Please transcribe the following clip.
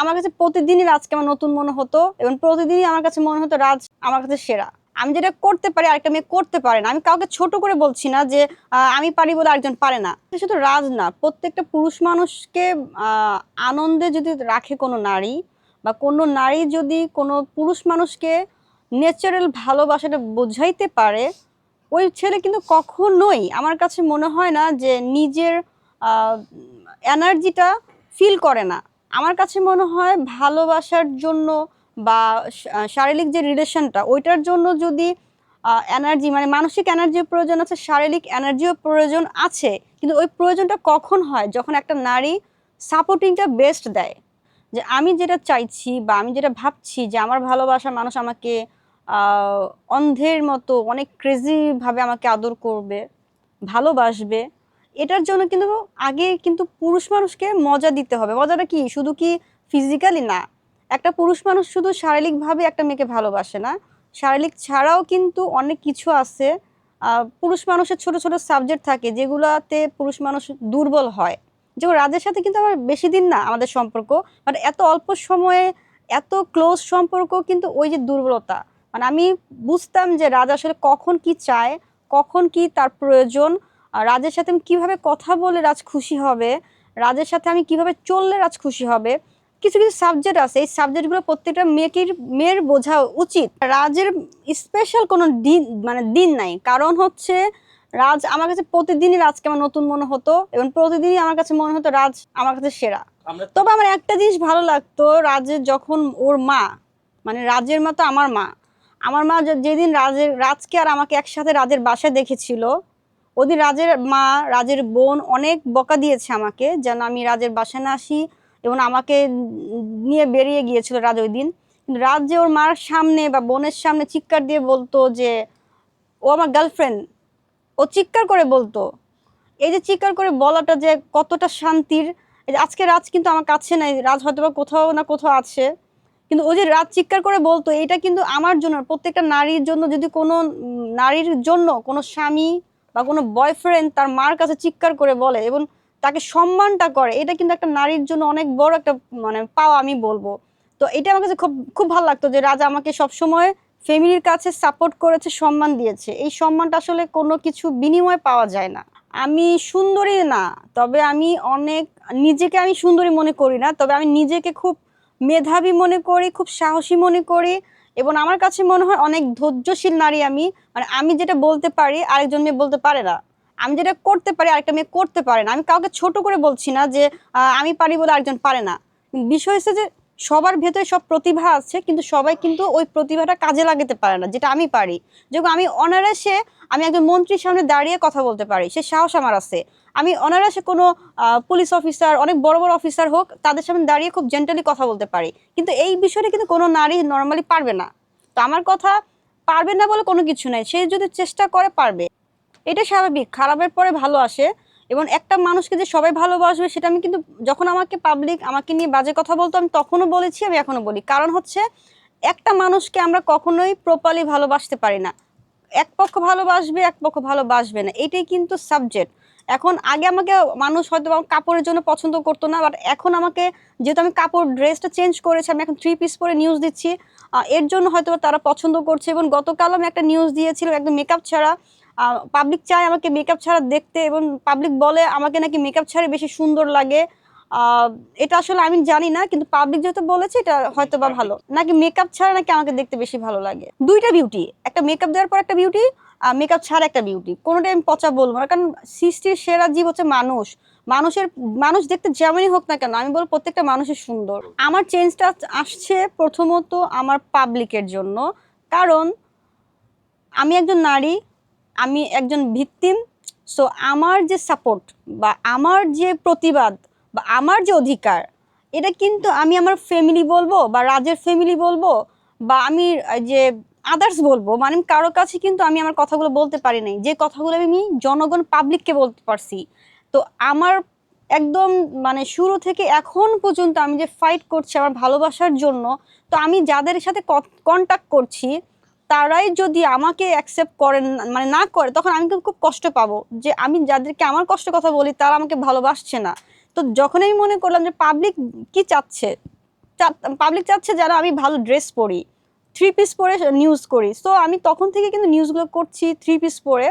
আমার কাছে প্রতিদিনই রাজকে আমার নতুন মনে হতো এবং প্রতিদিনই আমার কাছে মনে হতো রাজ আমার কাছে সেরা। আমি যেটা করতে পারি, আরেকটা মেয়ে করতে পারে না। আমি কাউকে ছোট করে বলছি না যে আমি পারি বলে আরেকজন পারে না। শুধু রাজ না, প্রত্যেকটা পুরুষ মানুষকে আনন্দে যদি রাখে কোনো নারী বা কোনো নারী যদি কোনো পুরুষ মানুষকে ন্যাচারাল ভালোবাসাটা বোঝাইতে পারে, ওই ছেলে কিন্তু কখনোই আমার কাছে মনে হয় না যে নিজের এনার্জিটা ফিল করে না। আমার কাছে মনে হয় ভালোবাসার জন্য বা শারীরিক যে রিলেশনটা, ওইটার জন্য যদি এনার্জি মানে মানসিক এনার্জির প্রয়োজন আছে, শারীরিক এনার্জিও প্রয়োজন আছে, কিন্তু ওই প্রয়োজনটা কখন হয়? যখন একটা নারী সাপোর্টিংটা বেস্ট দেয়। যে আমি যেটা চাইছি বা আমি যেটা ভাবছি যে আমার ভালোবাসার মানুষ আমাকে অন্ধের মতো, অনেক ক্রেজিভাবে আমাকে আদর করবে, ভালোবাসবে এটার জন্য কিন্তু আগে কিন্তু পুরুষ মানুষকে মজা দিতে হবে। মজাটা কি? শুধু কি ফিজিক্যালি না। একটা পুরুষ মানুষ শুধু শারীরিকভাবে একটা মেয়েকে ভালোবাসে না। শারীরিক ছাড়াও কিন্তু অনেক কিছু আছে। পুরুষ মানুষের ছোট ছোট সাবজেক্ট থাকে যেগুলাতে পুরুষ মানুষ দুর্বল হয়। যেমন রাজের সাথে কিন্তু আমার বেশি দিন না আমাদের সম্পর্ক মানে এত অল্প সময়ে, এত ক্লোজ সম্পর্ক কিন্তু ওই যে দুর্বলতা। মানে আমি বুঝতাম যে রাজ আসলে কখন কি চায়, কখন কি তার প্রয়োজন রাজের সাথে আমি কীভাবে কথা বলে রাজ খুশি হবে? রাজের সাথে আমি কীভাবে চললে রাজ খুশি হবে? কিছু কিছু সাবজেক্ট আছে। এই সাবজেক্টগুলো প্রত্যেকটা মেয়েকের মেয়ের বোঝা উচিত। রাজের স্পেশাল কোনো দিন মানে দিন নাই। কারণ হচ্ছে রাজ আমার কাছে প্রতিদিনই রাজকে আমার নতুন মনে হতো এবং প্রতিদিনই আমার কাছে মনে হতো রাজ আমার কাছে সেরা। তবে আমার একটা জিনিস ভালো লাগতো রাজের যখন ওর মা মানে রাজের মতো আমার মা। আমার মা যেদিন রাজের রাজকে আর আমাকে একসাথে রাজের বাসায় দেখেছিল ওদিন রাজের মা, রাজের বোন অনেক বকা দিয়েছে আমাকে, যেন আমি রাজের বাসায় না আসি এবং আমাকে নিয়ে বেরিয়ে গিয়েছিল রাজ ওই দিন। রাজ যে ওর মার সামনে বা বোনের সামনে চিৎকার দিয়ে বলতো যে, ও আমার গার্লফ্রেন্ড ও চিৎকার করে বলতো। এই যে চিৎকার করে বলাটা যে কতটা শান্তির আজকে রাজ কিন্তু আমার কাছে নাই, রাজ হয়তো বা কোথাও না কোথাও আছে। কিন্তু ও যে রাজ চিৎকার করে বলতো, এটা কিন্তু আমার জন্য, প্রত্যেকটা নারীর জন্য, যদি কোনো নারীর জন্য কোনো স্বামী বা কোনো বয়ফ্রেন্ড তার মার কাছে চিৎকার করে বলে এবং তাকে সম্মানটা করে, এটা কিন্তু একটা নারীর জন্য অনেক বড় একটা মানে পাওয়া আমি বলব। তো এটা আমার কাছে খুব খুব ভালো লাগতো যে রাজা আমাকে সবসময় ফ্যামিলির কাছে সাপোর্ট করেছে, সম্মান দিয়েছে। এই সম্মানটা আসলে কোনো কিছু বিনিময়ে পাওয়া যায় না। আমি সুন্দরী না, তবে আমি অনেক, নিজেকে আমি সুন্দরী মনে করি না, তবে আমি নিজেকে খুব মেধাবী মনে করি, খুব সাহসী মনে করি। এবং আমার কাছে মনে হয় অনেক ধৈর্যশীল নারী আমি। মানে আমি যেটা বলতে পারি, আরেকজন মেয়ে বলতে পারে না। আমি যেটা করতে পারি, আরেকটা মেয়ে করতে পারে না। আমি কাউকে ছোট করে বলছি না যে আমি পারি বলে আরেকজন পারে না। বিষয় হচ্ছে যে, সবার ভেতরে সব প্রতিভা আছে, কিন্তু সবাই কিন্তু ওই প্রতিভাটা কাজে লাগাতে পারে না, যেটা আমি পারি। যেরকম আমি অনারাসে আমি একজন মন্ত্রীর সামনে দাঁড়িয়ে কথা বলতে পারি, সে সাহস আমার আছে। আমি অনারাসে কোনো পুলিশ অফিসার অনেক বড় বড় অফিসার হোক, তাদের সামনে দাঁড়িয়ে খুব জেন্টালি কথা বলতে পারি। কিন্তু এই বিষয়টা কিন্তু কোনো নারী নর্মালি পারবে না। তো আমার কথা, পারবে না বলে কোনো কিছু নাই। সে যদি চেষ্টা করে, পারবে। এটা স্বাভাবিক। খারাপের পরে ভালো আসে। এবং একটা মানুষকে যে সবাই ভালোবাসবে, সেটা আমি কিন্তু, যখন আমাকে পাবলিক আমাকে নিয়ে বাজে কথা বলতো, আমি তখনও বলেছি, আমি এখনও বলি। কারণ হচ্ছে, একটা মানুষকে আমরা কখনোই প্রপারলি ভালোবাসতে পারি না। এক পক্ষ ভালোবাসবে, এক পক্ষ ভালোবাসবে না। এটাই কিন্তু সাবজেক্ট এখন আগে আমাকে মানুষ হয়তো কাপড়ের জন্য পছন্দ করতো না বাট এখন আমাকে যেহেতু আমি কাপড় ড্রেসটা চেঞ্জ করেছি, আমি এখন থ্রি পিস পরে নিউজ দিচ্ছি এর জন্য হয়তো তারা পছন্দ করছে, এবং গতকাল আমি একটা নিউজ দিয়েছিলাম, একদম মেকআপ ছাড়া পাবলিক চায় আমাকে মেকআপ ছাড়া দেখতে, এবং পাবলিক বলে আমাকে নাকি মেকআপ ছাড়া বেশি সুন্দর লাগে এটা আসলে আমি জানি না কিন্তু পাবলিক যেহেতু বলেছে এটা হয়তো বা ভালো। নাকি মেকআপ ছাড়া নাকি আমাকে দেখতে বেশি ভালো লাগে? দুইটা বিউটি একটা মেকআপ দেওয়ার পর একটা বিউটি মেকআপ ছাড়া একটা বিউটি কোনোটাই আমি পচা বলব না কারণ সৃষ্টির সেরা জীব হচ্ছে মানুষ। মানুষের মানুষ দেখতে যেমনই হোক না কেন আমি বলব প্রত্যেকটা মানুষের সুন্দর। আমার চেঞ্জটা আসছে প্রথমত আমার পাবলিকের জন্য। কারণ আমি একজন নারী আমি একজন ভিত্তিম সো আমার যে সাপোর্ট বা আমার যে প্রতিবাদ বা আমার যে অধিকার, এটা কিন্তু আমি আমার ফ্যামিলি বলব বা রাজের ফ্যামিলি বলব বা আমি যে আদার্স বলব মানে কারও কাছে কিন্তু আমি আমার কথাগুলো বলতে পারি নাই। যে কথাগুলো আমি জনগণ পাবলিককে বলতে পারছি। তো আমার একদম মানে শুরু থেকে এখন পর্যন্ত আমি যে ফাইট করছি আমার ভালোবাসার জন্য, তো আমি যাদের সাথে কন্ট্যাক্ট করছি, তারাই যদি আমাকে অ্যাকসেপ্ট করেন মানে না করে, তখন আমি কিন্তু খুব কষ্ট পাবো। যে আমি যাদেরকে আমার কষ্ট কথা বলি, তারা আমাকে ভালোবাসছে না। তো যখন আমি মনে করলাম যে পাবলিক কি চাচ্ছে পাবলিক চাচ্ছে যারা আমি ভালো ড্রেস পরি থ্রি পিস পরে নিউজ করি। সো আমি তখন থেকে কিন্তু নিউজগুলো করছি থ্রি পিস পরে।